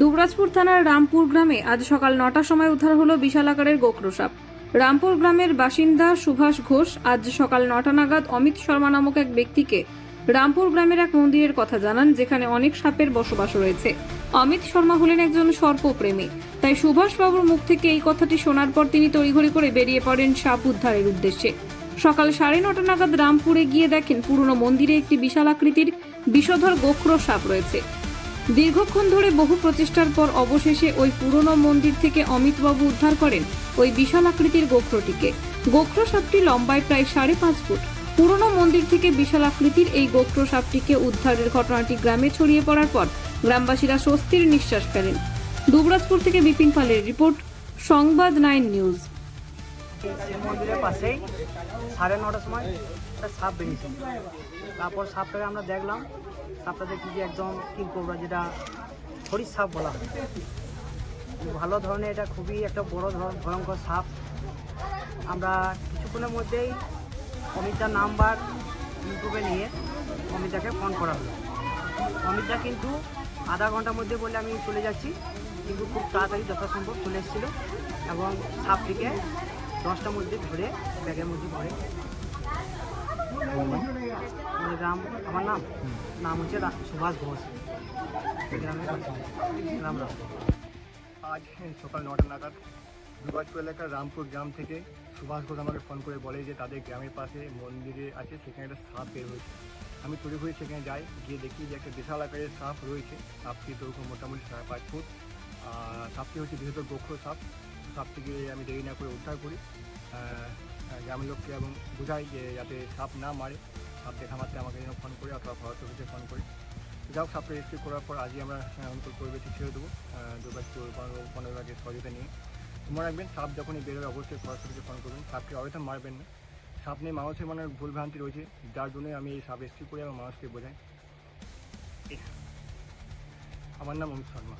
দুবরাজপুর থানার রামপুর গ্রামে আজ সকাল নটার সময় উদ্ধার হলো বিশাল আকারের গোখরো সাপ রামপুর গ্রামের বাসিন্দা সুভাষ ঘোষ আজ সকাল নটা নাগাদ অমিত শর্মা নামক এক ব্যক্তিকে রামপুর গ্রামের এক মন্দিরের কথা জানান, যেখানে অনেক সাপের বসবাস রয়েছে। অমিত শর্মা হলেন একজন সর্পপ্রেমী। তাই সুভাষবাবুর মুখ থেকে এই কথাটি শোনার পর তিনি তড়িঘড়ি করে বেরিয়ে পড়েন সাপ উদ্ধারের উদ্দেশ্যে। সকাল সাড়ে নটা নাগাদ রামপুরে গিয়ে দেখেন পুরনো মন্দিরে একটি বিশাল আকৃতির বিষধর গোখরো সাপ রয়েছে। দীর্ঘক্ষণ ধরে বহু প্রচেষ্টার পর অবশেষে ওই পুরনো মন্দির থেকে অমিতবাবু উদ্ধার করেন ওই বিশাল আকৃতির গোখরটিকে গোখরো সাপটি লম্বায় প্রায় সাড়ে পাঁচ ফুট। পুরনো মন্দির থেকে বিশাল আকৃতির এই গোখরো সাপটিকে উদ্ধারের ঘটনাটি গ্রামে ছড়িয়ে পড়ার পর গ্রামবাসীরা স্বস্তির নিঃশ্বাস ফেলেন। দুবরাজপুর থেকে বিপিন পালের রিপোর্ট, সংবাদ নাইন নিউজ। মন্দিরের পাশেই সাড়ে নটার সময় একটা সাপ বেরিয়েছিল তারপর সাপটাকে আমরা দেখলাম সাপটা কি যে একদম কিল কোবরা যেটা হরিশ সাপ বলা হয়। ভালো ধরনের, এটা খুবই একটা বড় ধরনের ভয়ঙ্কর সাপ। আমরা কিছুক্ষণের মধ্যেই অমিতার নাম্বার ইউটিউবে নিয়ে অমিতাকে ফোন করা হলো অমিতা কিন্তু আধা ঘণ্টার মধ্যে বলে আমি চলে যাচ্ছি, কিন্তু খুব তাড়াতাড়ি যথাসম্ভব চলে এসেছিল এবং সাপটিকে দশটার মধ্যে ধরে ব্যাগের মধ্যে ভরে। গ্রাম, আমার নাম? নাম হচ্ছে সুভাষ ঘোষ। গ্রামের। রাম রাম। আজ সকাল নটা নাগাদ দুর্গাজপুর এলাকার রামপুর গ্রাম থেকে সুভাষ ঘোষ আমাকে ফোন করে বলে যে তাদের গ্রামের পাশে মন্দিরে আছে, সেখানে একটা সাপ বের হয়েছে। আমি তড়ি ঘুরে সেখানে যাই, গিয়ে দেখি যে একটা বিশাল আকারের সাপ রয়েছে। সাপটি দৈর্ঘ্য মোটামুটি সাড়ে পাঁচ ফুট। আর সাপটি হচ্ছে বৃহত্তর গোখর সাপ। সাপটিকে আমি দেরি না করে উদ্ধার করি। গ্রামের লোককে এবং বোঝাই যে যাতে সাপ না মারে। সাপ দেখা মাত্রে আমাকে যেন ফোন করে অথবা ফরেস্ট অফিসে ফোন করে। যাও সাপটা রেস্কিউ করার পর আজই আমরা অন্তর পরিবেশে ছেড়ে দেবো দুর্গাপুর পনেরো বিভাগের সহযোগিতা নিয়ে। মনে রাখবেন, সাপ যখনই বেরোয় অবশ্যই ফরেস্ট অফিসে ফোন করবেন। সাপকে অযথা মারবেন না। সাপ নিয়ে মানুষের মনে ভুল ভ্রান্তি রয়েছে, যার জন্যই আমি এই সাপ রেস্কিউ করি আমার মানুষকে বোঝাই। আমার নাম অমিত শর্মা।